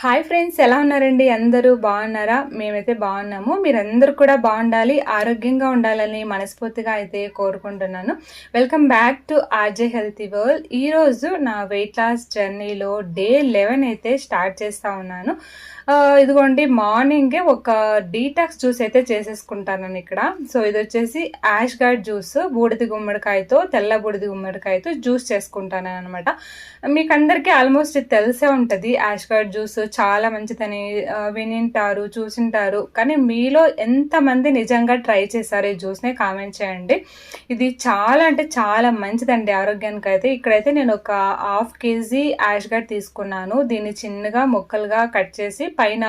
Hi friends ఎలా ఉన్నారండి? అందరూ బాగున్నారా? మేమైతే బాగున్నాము. మీరందరూ కూడా బాగుండాలి ఆరోగ్యంగా ఉండాలని మనస్ఫూర్తిగా అయితే కోరుకుంటున్నాను. Welcome back to RJ healthy world ఈరోజు నా వెయిట్ లాస్ జర్నీలో డే లెవెన్ అయితే స్టార్ట్ చేస్తూ ఉన్నాను. ఇదిగోండి మార్నింగే ఒక డీటాక్స్ జ్యూస్ అయితే చేసేసుకుంటాను ఇక్కడ. సో ఇది వచ్చేసి యాష్ గార్డ్ జ్యూస్ బూడిది గుమ్మడికాయతో తెల్ల బూడిది గుమ్మడికాయతో జ్యూస్ చేసుకుంటాను అనమాట మీకు అందరికీ ఆల్మోస్ట్ తెలిసే ఉంటుంది యాష్ గార్డ్ జ్యూస్ చాలా మంచిదని. వినింటారు చూసింటారు కానీ మీలో ఎంతమంది నిజంగా ట్రై చేశారు ఈ జ్యూస్ని కామెంట్ చేయండి. ఇది చాలా అంటే చాలా మంచిదండి ఆరోగ్యానికి అయితే. ఇక్కడైతే నేను ఒక హాఫ్ కేజీ యాష్ గార్డ్ తీసుకున్నాను. దీన్ని చిన్నగా ముక్కలుగా కట్ చేసి పైన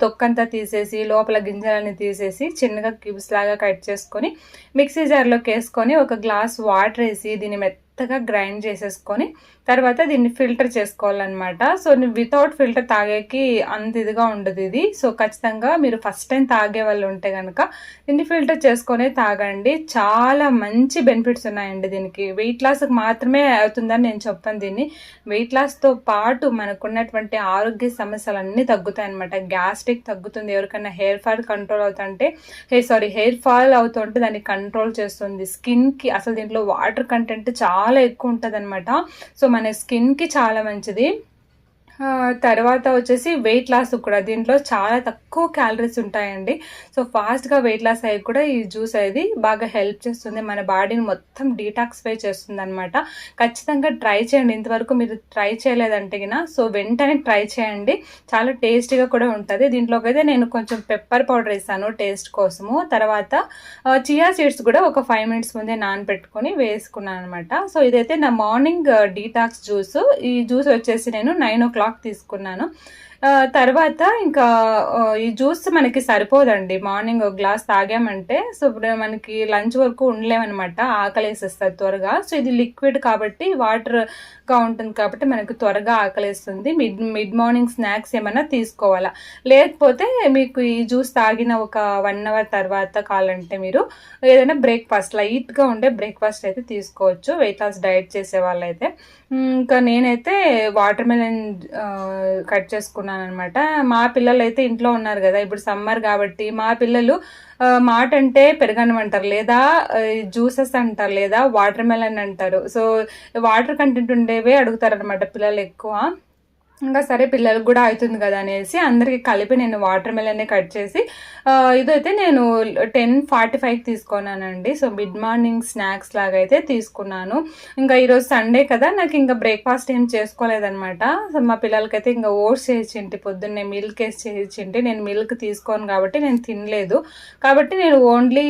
తొక్కంతా తీసేసి లోపల గింజలన్నీ తీసేసి చిన్నగా క్యూబ్స్ లాగా కట్ చేసుకొని మిక్సీ జార్లోకి వేసుకొని ఒక గ్లాస్ వాటర్ వేసి దీన్ని మెత్తగా గ్రైండ్ చేసేసుకొని తర్వాత దీన్ని ఫిల్టర్ చేసుకోవాలన్నమాట. సో వితౌట్ ఫిల్టర్ తాగేకి అంత ఇదిగా ఉండదు ఇది. సో ఖచ్చితంగా మీరు ఫస్ట్ టైం తాగే వాళ్ళు ఉంటే కనుక దీన్ని ఫిల్టర్ చేసుకొని తాగండి. చాలా మంచి బెనిఫిట్స్ ఉన్నాయండి దీనికి. వెయిట్ లాస్కి మాత్రమే అవుతుందని నేను చెప్పాను దీన్ని. వెయిట్ లాస్తో పాటు మనకున్నటువంటి ఆరోగ్య సమస్యలు అన్నీ తగ్గుతాయి అనమాట గ్యాస్ట్రిక్ తగ్గుతుంది. ఎవరికైనా హెయిర్ ఫాల్ కంట్రోల్ అవుతుంటే హే సారీ హెయిర్ ఫాల్ అవుతుంటే దాన్ని కంట్రోల్ చేస్తుంది. స్కిన్కి అసలు దీంట్లో వాటర్ కంటెంట్ చాలా చాలా ఎక్కువ ఉంటుంది అనమాట సో మన స్కిన్కి చాలా మంచిది. తర్వాత వచ్చేసి వెయిట్ లాస్ కూడా. దీంట్లో చాలా తక్కువ క్యాలరీస్ ఉంటాయండి. సో ఫాస్ట్గా వెయిట్ లాస్ అయ్యి కూడా ఈ జ్యూస్ అనేది బాగా హెల్ప్ చేస్తుంది. మన బాడీని మొత్తం డీటాక్స్ఫై చేస్తుంది అనమాట ఖచ్చితంగా ట్రై చేయండి. ఇంతవరకు మీరు ట్రై చేయలేదంటే కినా సో వెంటనే ట్రై చేయండి. చాలా టేస్టీగా కూడా ఉంటుంది. దీంట్లోకి అయితే నేను కొంచెం పెప్పర్ పౌడర్ వేసాను టేస్ట్ కోసము. తర్వాత చియా సీడ్స్ కూడా ఒక ఫైవ్ మినిట్స్ ముందే నానబెట్టుకొని వేసుకున్నాను అనమాట సో ఇదైతే నా మార్నింగ్ డీటాక్స్ జ్యూస్ ఈ జ్యూస్ వచ్చేసి నేను నైన్ ఓ క్లాక్ తీసుకున్నాను. తర్వాత ఇంకా ఈ జ్యూస్ మనకి సరిపోదండి. మార్నింగ్ ఒక గ్లాస్ తాగామంటే సో ఇప్పుడు మనకి లంచ్ వరకు ఉండలేమన్నమాట ఆకలి త్వరగా. సో ఇది లిక్విడ్ కాబట్టి వాటర్గా ఉంటుంది కాబట్టి మనకు త్వరగా ఆకలిస్తుంది. మిడ్ మిడ్ మార్నింగ్ స్నాక్స్ ఏమైనా తీసుకోవాలా. లేకపోతే మీకు ఈ జ్యూస్ తాగిన ఒక వన్ అవర్ తర్వాత కావాలంటే మీరు ఏదైనా బ్రేక్ఫాస్ట్ లైట్గా ఉండే బ్రేక్ఫాస్ట్ అయితే తీసుకోవచ్చు. వెయిట్ లాస్ డైట్ చేసే వాళ్ళైతే. ఇంకా నేనైతే వాటర్ మెలన్ కట్ చేసుకున్నాను అనమాట మా పిల్లలు అయితే ఇంట్లో ఉన్నారు కదా ఇప్పుడు సమ్మర్ కాబట్టి మా పిల్లలు మాట అంటే పెరగనం అంటారు లేదా జ్యూసెస్ అంటారు లేదా వాటర్ మెలన్ అంటారు. సో వాటర్ కంటెంట్ ఉండేవే అడుగుతారు అనమాట పిల్లలు ఎక్కువ ఇంకా సరే పిల్లలకు కూడా అవుతుంది కదా అనేసి అందరికి కలిపి నేను వాటర్ మెలనే కట్ చేసి ఇదైతే నేను టెన్ ఫార్టీ ఫైవ్ తీసుకున్నానండి. సో మిడ్ మార్నింగ్ స్నాక్స్ లాగా అయితే తీసుకున్నాను. ఇంకా ఈరోజు సండే కదా నాకు ఇంకా బ్రేక్ఫాస్ట్ ఏం చేసుకోలేదనమాట సో మా పిల్లలకైతే ఇంకా ఓట్స్ చేసింటి పొద్దున్నే మిల్క్ వేసి చేసింటి నేను మిల్క్ తీసుకోను కాబట్టి నేను తినలేదు. కాబట్టి నేను ఓన్లీ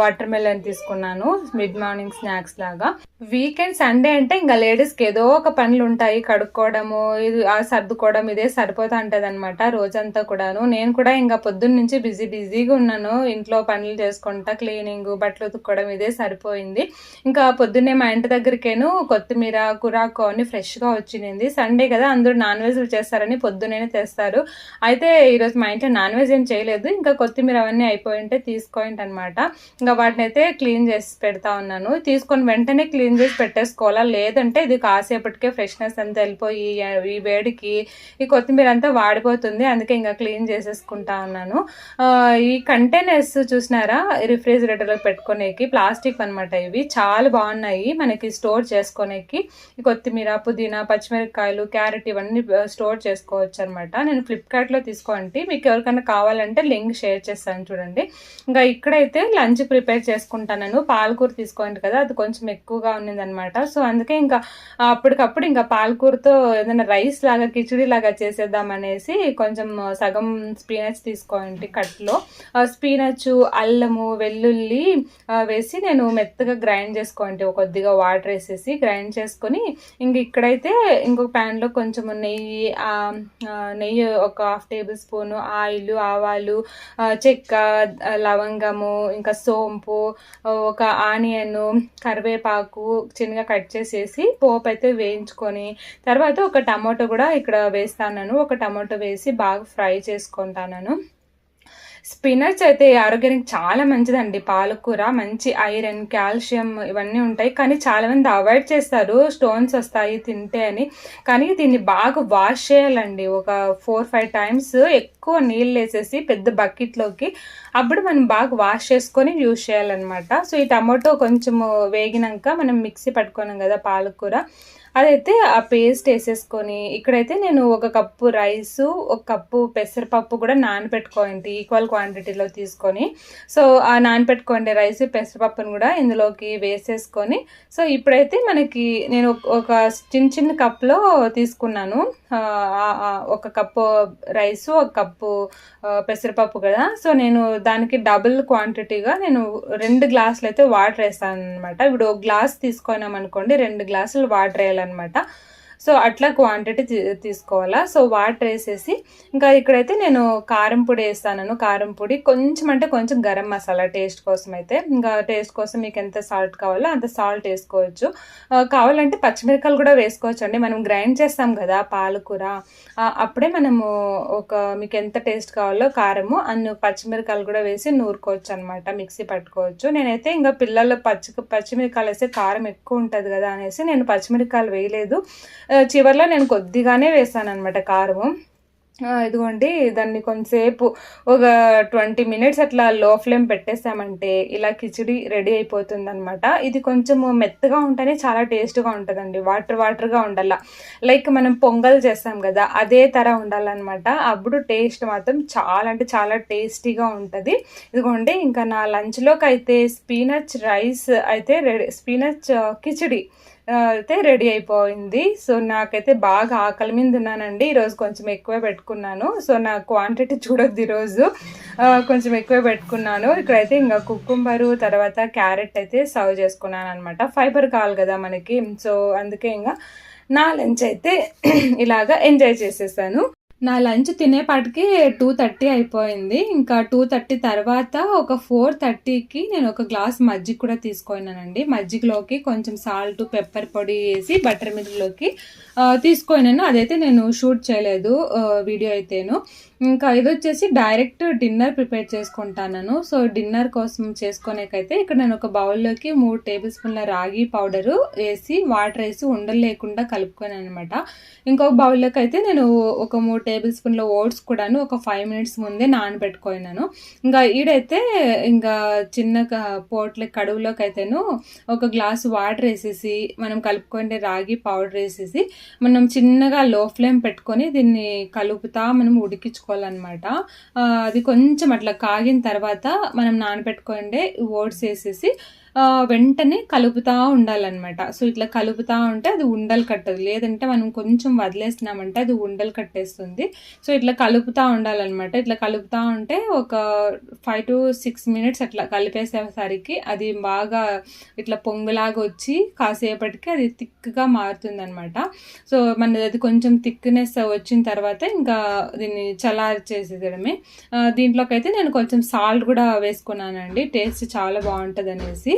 వాటర్ మెలన్ తీసుకున్నాను మిడ్ మార్నింగ్ స్నాక్స్ లాగా. వీకెండ్ సండే అంటే ఇంకా లేడీస్కి ఏదో ఒక పనులు ఉంటాయి కడుక్కోవడము ఇది సర్దుకోవడం ఇదే సరిపోతా ఉంటుంది అనమాట రోజంతా కూడాను. నేను కూడా ఇంకా పొద్దున్న నుంచి బిజీ బిజీగా ఉన్నాను. ఇంట్లో పనులు చేసుకుంటా క్లీనింగ్ బట్టలు ఉతుక్కోవడం ఇదే సరిపోయింది. ఇంకా పొద్దున్నే మా ఇంటి దగ్గరికేను కొత్తిమీర కురాకు అన్ని ఫ్రెష్గా వచ్చింది సండే కదా అందరూ నాన్ వెజ్లు చేస్తారని పొద్దున్నే తెస్తారు. అయితే ఈరోజు మా ఇంట్లో నాన్ వెజ్ ఏం చేయలేదు. ఇంకా కొత్తిమీర అవన్నీ అయిపోయి ఉంటే తీసుకోయింటి అనమాట ఇంకా వాటిని అయితే క్లీన్ చేసి పెడతా ఉన్నాను. తీసుకొని వెంటనే క్లీన్ చేసి పెట్టేసుకోవాలా? లేదంటే ఇది కాసేపటికే ఫ్రెష్నెస్ అంతా వెళ్ళిపోయి ఈ వేడికి ఈ కొత్తిమీర అంతా వాడిపోతుంది. అందుకే ఇంకా క్లీన్ చేసేసుకుంటా ఉన్నాను. ఈ కంటైనర్స్ చూసినారా? రిఫ్రిజిరేటర్లో పెట్టుకునేకి ప్లాస్టిక్ అన్నమాట ఇవి. చాలా బాగున్నాయి మనకి స్టోర్ చేసుకునేకి. ఈ కొత్తిమీర పుదీనా పచ్చిమిరపకాయలు క్యారెట్ ఇవన్నీ స్టోర్ చేసుకోవచ్చు అనమాట నేను ఫ్లిప్కార్ట్లో తీసుకోండి మీకు ఎవరికైనా కావాలంటే లింక్ షేర్ చేస్తాను చూడండి. ఇంకా ఇక్కడైతే లంచ్ ప్రిపేర్ చేసుకుంటాను పాలకూర తీసుకోండి కదా అది కొంచెం ఎక్కువగా ఉన్నదన్నమాట. సో అందుకే ఇంకా అప్పటికప్పుడు ఇంకా పాలకూరతో ఏదైనా రైస్ లాగా కిచిడి లాగా చేసేద్దాం అనేసి కొంచెం సగం స్పీనచ్ తీసుకోండి కట్లో. స్పీనచ్ అల్లము వెల్లుల్లి వేసి నేను మెత్తగా గ్రైండ్ చేసుకోండి. కొద్దిగా వాటర్ వేసేసి గ్రైండ్ చేసుకొని ఇంక ఇక్కడైతే ఇంకొక ప్యాన్లో కొంచెం నెయ్యి నెయ్యి ఒక హాఫ్ టేబుల్ స్పూన్ ఆయిల్ ఆవాలు చెక్క లవంగము ఇంకా సోంపు ఒక ఆనియన్ కరివేపాకు చిన్నగా కట్ చేసేసి పోపు అయితే వేయించుకొని తర్వాత ఒక టమాటో కూడా ఇక్కడ వేస్తాను ఒక టమాటో వేసి బాగా ఫ్రై చేసుకుంటాను స్పినచ్ అయితే ఆరోగ్యానికి చాలా మంచిదండి. పాలకూర మంచి ఐరన్ కాల్షియం ఇవన్నీ ఉంటాయి. కానీ చాలా మంది అవాయిడ్ చేస్తారు. స్టోన్స్ వస్తాయి తింటే అని. కానీ దీన్ని బాగా వాష్ చేయాలండి. ఒక ఫోర్ ఫైవ్ టైమ్స్ ఎక్కువ నీళ్ళు వేసేసి పెద్ద బకెట్లోకి అప్పుడు మనం బాగా వాష్ చేసుకొని యూజ్ చేయాలన్నమాట. సో ఈ టమాటో కొంచెం వేగినాక మనం మిక్సీ పట్టుకున్నాం కదా పాలకూర. అదైతే ఆ పేస్ట్ వేసేసుకొని ఇక్కడైతే నేను ఒక కప్పు రైస్ ఒక కప్పు పెసరపప్పు కూడా నానబెట్టుకోండి ఈక్వల్ క్వాంటిటీలో తీసుకొని. సో ఆ నానబెట్టుకోండి రైస్ పెసరపప్పును కూడా ఇందులోకి వేసేసుకొని. సో ఇప్పుడైతే మనకి నేను ఒక చిన్న చిన్న కప్లో తీసుకున్నాను. ఒక కప్పు రైస్ ఒక కప్పు పెసరపప్పు కదా. సో నేను దానికి డబుల్ క్వాంటిటీగా నేను రెండు గ్లాసులు అయితే వాటర్ వేస్తాను అనమాట ఇప్పుడు ఒక గ్లాస్ తీసుకున్నాం అనుకోండి రెండు గ్లాసులు వాటర్ వేయాలి అనమాట. సో అట్లా క్వాంటిటీ తీసుకోవాలా. సో వాటర్ వేసేసి ఇంకా ఇక్కడైతే నేను కారం పొడి వేస్తాను కారం పొడి కొంచెం అంటే కొంచెం గరం మసాలా టేస్ట్ కోసం అయితే ఇంకా టేస్ట్ కోసం మీకు ఎంత సాల్ట్ కావాలో అంత సాల్ట్ వేసుకోవచ్చు. కావాలంటే పచ్చిమిరకాయలు కూడా వేసుకోవచ్చు అండి మనం గ్రైండ్ చేస్తాం కదా పాలకూర. అప్పుడే మనము ఒక మీకు ఎంత టేస్ట్ కావాలో కారము అన్ని పచ్చిమిరకాయలు కూడా వేసి నూరుకోవచ్చు అనమాట మిక్సీ పట్టుకోవచ్చు. నేనైతే ఇంకా పిల్లలు పచ్చి పచ్చిమిరకాయలు వేస్తే కారం ఎక్కువ ఉంటుంది కదా అనేసి నేను పచ్చిమిరకాయలు వేయలేదు. చివరిలో నేను కొద్దిగానే వేసాను అనమాట కారము ఇదిగోండి దాన్ని కొంతసేపు ఒక ట్వంటీ మినిట్స్ అట్లా లో ఫ్లేమ్ పెట్టేసామంటే ఇలా కిచిడి రెడీ అయిపోతుంది అనమాట ఇది కొంచెం మెత్తగా ఉంటేనే చాలా టేస్ట్గా ఉంటుందండి వాటర్ వాటర్గా ఉండాల. లైక్ మనం పొంగల్ చేస్తాం కదా అదే తర ఉండాలన్నమాట. అప్పుడు టేస్ట్ మాత్రం చాలా అంటే చాలా టేస్టీగా ఉంటుంది. ఇదిగోండి ఇంకా నా లంచ్లోకి అయితే స్పీనచ్ రైస్ అయితే రెడీ స్పీనచ్ కిచిడి అయితే రెడీ అయిపోయింది. సో నాకైతే బాగా ఆకలి మీద ఉన్నానండి. ఈరోజు కొంచెం ఎక్కువే పెట్టుకున్నాను. సో నా క్వాంటిటీ చూడొద్దు ఈరోజు కొంచెం ఎక్కువే పెట్టుకున్నాను. ఇక్కడైతే ఇంకా కుక్కుంబరు తర్వాత క్యారెట్ అయితే సర్వ్ చేసుకున్నాను అనమాట ఫైబర్ కావాలి కదా మనకి. సో అందుకే ఇంకా నా లంచ్ అయితే ఇలాగా ఎంజాయ్ చేసేసాను. నా లంచ్ తినేపాటికి టూ థర్టీ అయిపోయింది. ఇంకా టూ థర్టీ తర్వాత ఒక ఫోర్ థర్టీకి నేను ఒక గ్లాస్ మజ్జిగ కూడా తీసుకున్నానండి. మజ్జిగలోకి కొంచెం సాల్ట్ పెప్పర్ పొడి వేసి బటర్ మిల్క్లోకి తీసుకున్నాను. అదైతే నేను షూట్ చేయలేదు వీడియో అయితేను. ఇంకా ఇది వచ్చేసి డైరెక్ట్ డిన్నర్ ప్రిపేర్ చేసుకుంటాను సో డిన్నర్ కోసం చేసుకునేకైతే ఇక్కడ నేను ఒక బౌల్లోకి మూడు టేబుల్ స్పూన్ల రాగి పౌడరు వేసి వాటర్ వేసి ఉండలు లేకుండా కలుపుకున్నాను అనమాట ఇంకొక బౌల్లోకి అయితే నేను ఒక మూడు టేబుల్ స్పూన్ల ఓట్స్ కూడాను ఒక ఫైవ్ మినిట్స్ ముందే నానబెట్టుకున్నాను ఇంకా ఈడైతే ఇంకా చిన్న పోట్ల కడువులోకి అయితేను ఒక గ్లాస్ వాటర్ వేసేసి మనం కలుపుకుంటే రాగి పౌడర్ వేసేసి మనం చిన్నగా లో ఫ్లేమ్ పెట్టుకొని దీన్ని కలుపుతా మనం ఉడికించుకో చేసుకోవాలన్నమాట అది కొంచెం అట్లా కాగిన తర్వాత మనం నానబెట్టుకోండి ఓట్స్ వేసేసి వెంటనే కలుపుతూ ఉండాలన్నమాట. సో ఇట్లా కలుపుతూ ఉంటే అది ఉండలు కట్టదు. లేదంటే మనం కొంచెం వదిలేసినామంటే అది ఉండలు కట్టేస్తుంది. సో ఇట్లా కలుపుతూ ఉండాలన్నమాట. ఇట్లా కలుపుతూ ఉంటే ఒక ఫైవ్ టు సిక్స్ మినిట్స్ అట్లా కలిపేసేసరికి అది బాగా ఇట్లా పొంగులాగా వచ్చి కాసేపటికి అది థిక్గా మారుతుంది అనమాట సో మన అది కొంచెం థిక్నెస్ వచ్చిన తర్వాత ఇంకా దీన్ని చల్లారి చేసేయడమే దీంట్లోకి అయితే నేను కొంచెం సాల్ట్ కూడా వేసుకున్నానండి. టేస్ట్ చాలా బాగుంటుంది అనేసి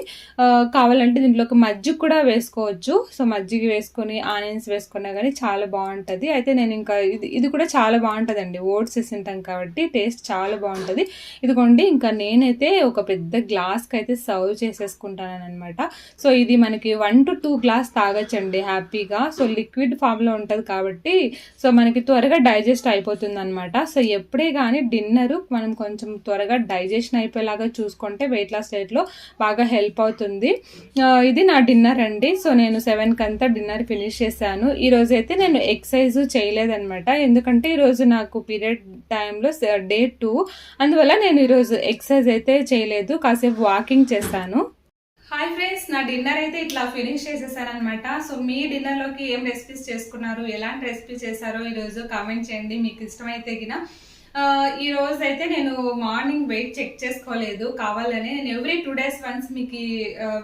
కావాలంటే దీంట్లోకి మజ్జిగ కూడా వేసుకోవచ్చు. సో మజ్జిగ వేసుకొని ఆనియన్స్ వేసుకున్నా కానీ చాలా బాగుంటుంది. అయితే నేను ఇంకా ఇది ఇది కూడా చాలా బాగుంటుందండి. ఓట్స్ వేసింటాం కాబట్టి టేస్ట్ చాలా బాగుంటుంది. ఇదిగోండి ఇంకా నేనైతే ఒక పెద్ద గ్లాస్కి అయితే సర్వ్ చేసేసుకుంటాను అనమాట సో ఇది మనకి వన్ టు టూ గ్లాస్ తాగొచ్చండి హ్యాపీగా. సో లిక్విడ్ ఫామ్లో ఉంటుంది కాబట్టి సో మనకి త్వరగా డైజెస్ట్ అయిపోతుంది అనమాట సో ఎప్పుడే కానీ డిన్నర్ మనం కొంచెం త్వరగా డైజెషన్ అయిపోయేలాగా చూసుకుంటే వెయిట్ లాస్ డైట్లో బాగా హెల్ప్ హెల్ప్ అవుతుంది ఇది నా డిన్నర్ అండి. సో నేను సెవెన్కి అంతా డిన్నర్ ఫినిష్ చేశాను. ఈరోజు అయితే నేను ఎక్సర్సైజ్ చేయలేదనమాట ఎందుకంటే ఈరోజు నాకు పీరియడ్ టైంలో డే టూ. అందువల్ల నేను ఈరోజు ఎక్సర్సైజ్ అయితే చేయలేదు. కాసేపు వాకింగ్ చేశాను. హాయ్ ఫ్రెండ్స్ నా డిన్నర్ అయితే ఇట్లా ఫినిష్ చేసేసారనమాట సో మీ డిన్నర్లోకి ఏం రెసిపీస్ చేసుకున్నారు? ఎలాంటి రెసిపీ చేశారో ఈరోజు కామెంట్ చేయండి. మీకు ఇష్టమైతే గిన ఈ రోజు అయితే నేను మార్నింగ్ వెయిట్ చెక్ చేసుకోలేదు. కావాలని నేను ఎవ్రీ టూ డేస్ వన్స్ మీకు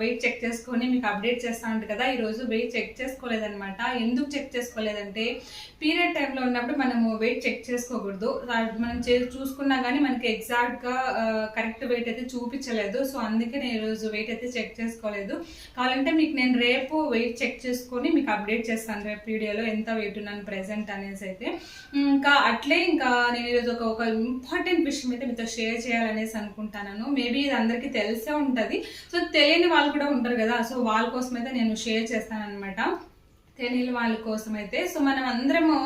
వెయిట్ చెక్ చేసుకొని మీకు అప్డేట్ చేస్తా ఉంటుంది కదా ఈ రోజు వెయిట్ చెక్ చేసుకోలేదనమాట ఎందుకు చెక్ చేసుకోలేదంటే పీరియడ్ టైంలో ఉన్నప్పుడు మనము వెయిట్ చెక్ చేసుకోకూడదు. మనం చూసుకున్నా కానీ మనకి ఎగ్జాక్ట్గా కరెక్ట్ వెయిట్ అయితే చూపించలేదు. సో అందుకే నేను ఈరోజు వెయిట్ అయితే చెక్ చేసుకోలేదు. కావాలంటే మీకు నేను రేపు వెయిట్ చెక్ చేసుకొని మీకు అప్డేట్ చేస్తాను రేపు వీడియోలో ఎంత వెయిట్ ఉన్నాను ప్రెసెంట్ అనేసి అయితే. ఇంకా అట్లే ఇంకా నేను ఈరోజు ఒక ఒక ఇంపార్టెంట్ విషయం అయితే మీతో షేర్ చేయాలనేసి అనుకుంటాను మేబీ ఇది అందరికీ తెలిసే ఉంటుంది. సో తెలియని వాళ్ళు కూడా ఉంటారు కదా. సో వాళ్ళ కోసం అయితే నేను షేర్ చేస్తాను అనమాట తెలియని వాళ్ళ కోసం అయితే సో మనం అందరము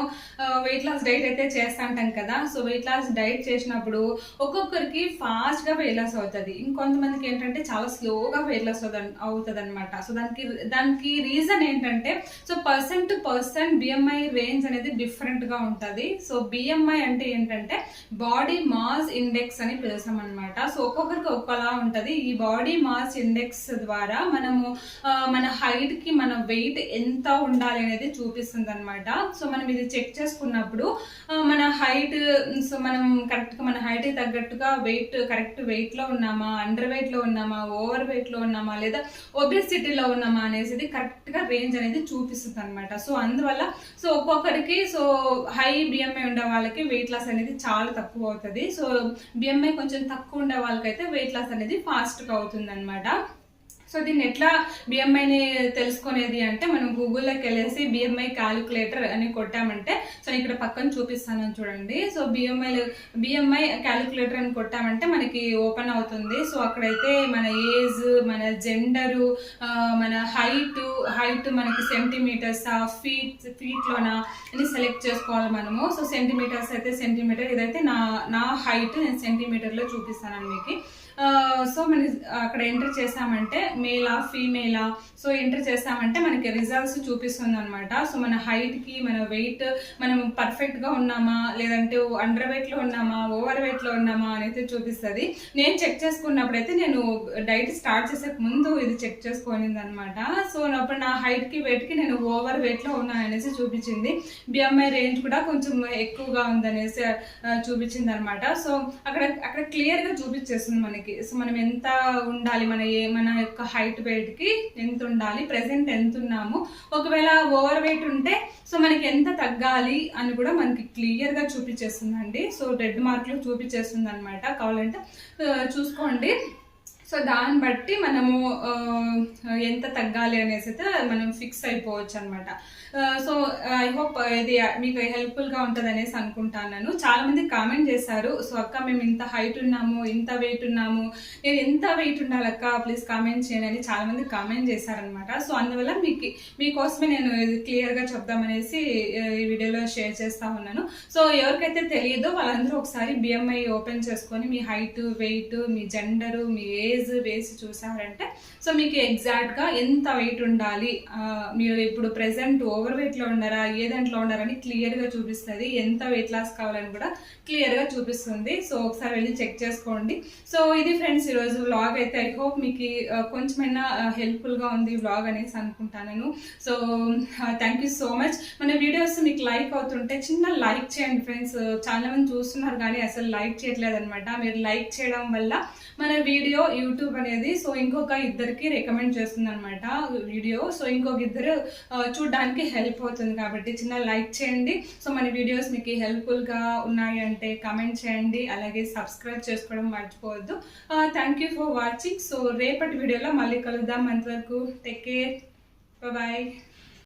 వెయిట్ లాస్ డైట్ అయితే చేస్తా ఉంటాం కదా. సో వెయిట్ లాస్ డైట్ చేసినప్పుడు ఒక్కొక్కరికి ఫాస్ట్గా వెయిట్ లాస్ అవుతుంది. ఇంకొంతమందికి ఏంటంటే చాలా స్లోగా వెయిట్ లాస్ అవుతుంది అనమాట సో దానికి దానికి రీజన్ ఏంటంటే so person to person BMI range అనేది డిఫరెంట్గా ఉంటుంది. సో బిఎంఐ అంటే ఏంటంటే బాడీ మాస్ ఇండెక్స్ అని పిలుస్తాం అనమాట సో ఒక్కొక్కరికి ఒక్కలా ఉంటుంది. ఈ బాడీ మాస్ ఇండెక్స్ ద్వారా మనము మన హైట్కి మన వెయిట్ ఎంత ఉండాలి అనేది చూపిస్తుంది అనమాట సో మనం ఇది చెక్ చేసుకున్నప్పుడు మన హైట్ సో మనం కరెక్ట్గా మన హైట్కి తగ్గట్టుగా వెయిట్ కరెక్ట్ వెయిట్లో ఉన్నామా అండర్ వెయిట్లో ఉన్నామా ఓవర్ వెయిట్లో ఉన్నామా లేదా ఒబెసిటీలో ఉన్నామా అనేసి కరెక్ట్గా రేంజ్ అనేది చూపిస్తుంది అనమాట సో అందువల్ల సో ఒక్కొక్కరికి సో హై బిఎంఐ ఉండే వాళ్ళకి వెయిట్ లాస్ అనేది చాలా తక్కువ అవుతుంది. సో బిఎంఐ కొంచెం తక్కువ ఉండే వాళ్ళకైతే వెయిట్ లాస్ అనేది ఫాస్ట్గా అవుతుంది అనమాట సో దీన్ని ఎట్లా బిఎంఐని తెలుసుకునేది అంటే మనం గూగుల్లోకి వెళ్ళేసి బిఎంఐ క్యాలిక్యులేటర్ అని కొట్టామంటే సో ఇక్కడ పక్కన చూపిస్తాను చూడండి. సో బిఎంఐ బిఎంఐ క్యాలిక్యులేటర్ అని కొట్టామంటే మనకి ఓపెన్ అవుతుంది. సో అక్కడైతే మన ఏజ్ మన జెండరు మన హైట్ హైట్ మనకి సెంటీమీటర్స్ ఫీట్ ఫీట్లోనా అని సెలెక్ట్ చేసుకోవాలి మనము. సో సెంటీమీటర్స్ అయితే సెంటీమీటర్ ఇదైతే నా నా హైట్ నేను సెంటీమీటర్లో చూపిస్తాను మీకు. సో మన అక్కడ ఎంటర్ చేసామంటే మేలా ఫీమేలా సో ఎంటర్ చేసామంటే మనకి రిజల్ట్స్ చూపిస్తుంది అనమాట సో మన హైట్కి కి మన వెయిట్ మనం పర్ఫెక్ట్గా ఉన్నామా లేదంటే అండర్ వెయిట్లో ఉన్నామా ఓవర్ వెయిట్లో ఉన్నామా అనేది చూపిస్తుంది. నేను చెక్ చేసుకున్నప్పుడైతే నేను డైట్ స్టార్ట్ చేసే ముందు ఇది చెక్ చేసుకోనింది అనమాట సో అప్పుడు నా హైట్కి కి కి నేను ఓవర్ వెయిట్లో ఉన్నాను అనేసి చూపించింది. బిఎంఐ రేంజ్ కూడా కొంచెం ఎక్కువగా ఉందనేసి చూపించింది అనమాట సో అక్కడ అక్కడ క్లియర్గా చూపించేస్తుంది మనకి. సో మన మనం ఎంత ఉండాలి? మన ఏ మన యొక్క హైట్ వెయిట్కి ఎంత ఉండాలి? ప్రెసెంట్ ఎంత ఉన్నాము? ఒకవేళ ఓవర్ వెయిట్ ఉంటే సో మనకి ఎంత తగ్గాలి అని కూడా మనకి క్లియర్గా చూపించేస్తుందండి. సో రెడ్ మార్క్లో చూపించేస్తుంది అనమాట కావాలంటే uh, చూసుకోండి. సో దాన్ని బట్టి మనము ఎంత తగ్గాలి అనేసి అయితే మనం ఫిక్స్ అయిపోవచ్చు అనమాట సో ఐ హోప్ ఇది మీకు హెల్ప్ఫుల్గా ఉంటుంది అనేసి అనుకుంటాను చాలామంది కామెంట్ చేశారు సో అక్క మేము ఇంత హైట్ ఉన్నాము ఇంత వెయిట్ ఉన్నాము నేను ఎంత వెయిట్ ఉండాలి అక్క? ప్లీజ్ కామెంట్ చేయండి అని చాలామంది కామెంట్ చేశారనమాట సో అందువల్ల మీకు మీకోసమే నేను ఇది క్లియర్గా చెప్దామనేసి ఈ వీడియోలో షేర్ చేస్తా ఉన్నాను. సో ఎవరికైతే తెలియదో వాళ్ళందరూ ఒకసారి బిఎంఐ ఓపెన్ చేసుకొని మీ హైట్ వెయిట్ మీ జెండరు మీ ఏజ్ వేసి చూసారంటే సో మీకు ఎగ్జాక్ట్గా ఎంత వెయిట్ ఉండాలి? మీరు ఇప్పుడు ప్రెసెంట్ ఓవర్ వెయిట్లో ఉన్నారా? ఏ దాంట్లో ఉన్నారని క్లియర్గా చూపిస్తుంది. ఎంత వెయిట్ లాస్ కావాలని కూడా క్లియర్గా చూపిస్తుంది. సో ఒకసారి వెళ్ళి చెక్ చేసుకోండి. సో ఇది ఫ్రెండ్స్ ఈరోజు వ్లాగ్ అయితే ఐ హోప్ మీకు కొంచెమైనా హెల్ప్ఫుల్గా ఉంది వ్లాగ్ అనేసి అనుకుంటాను so thank you so much. మన వీడియోస్ మీకు లైక్ అవుతుంటే చిన్న లైక్ చేయండి ఫ్రెండ్స్. చాలా మంది చూస్తున్నారు కానీ అసలు లైక్ చేయట్లేదు అనమాట మీరు లైక్ చేయడం వల్ల మన వీడియో యూట్యూబ్ అనేది సో ఇంకొక ఇద్దరికి రికమెండ్ చేస్తుంది అనమాట వీడియో. సో ఇంకొక ఇద్దరు చూడడానికి హెల్ప్ అవుతుంది కాబట్టి చిన్న లైక్ చేయండి. సో మన వీడియోస్ మీకు హెల్ప్ఫుల్గా ఉన్నాయి అంటే చేయండి. అలాగే సబ్స్క్రైబ్ చేసుకోవడం మర్చిపోవద్దు. Thank you for watching so రేపటి వీడియోలో మళ్ళీ కలుద్దాం అంతవరకు. Take care bye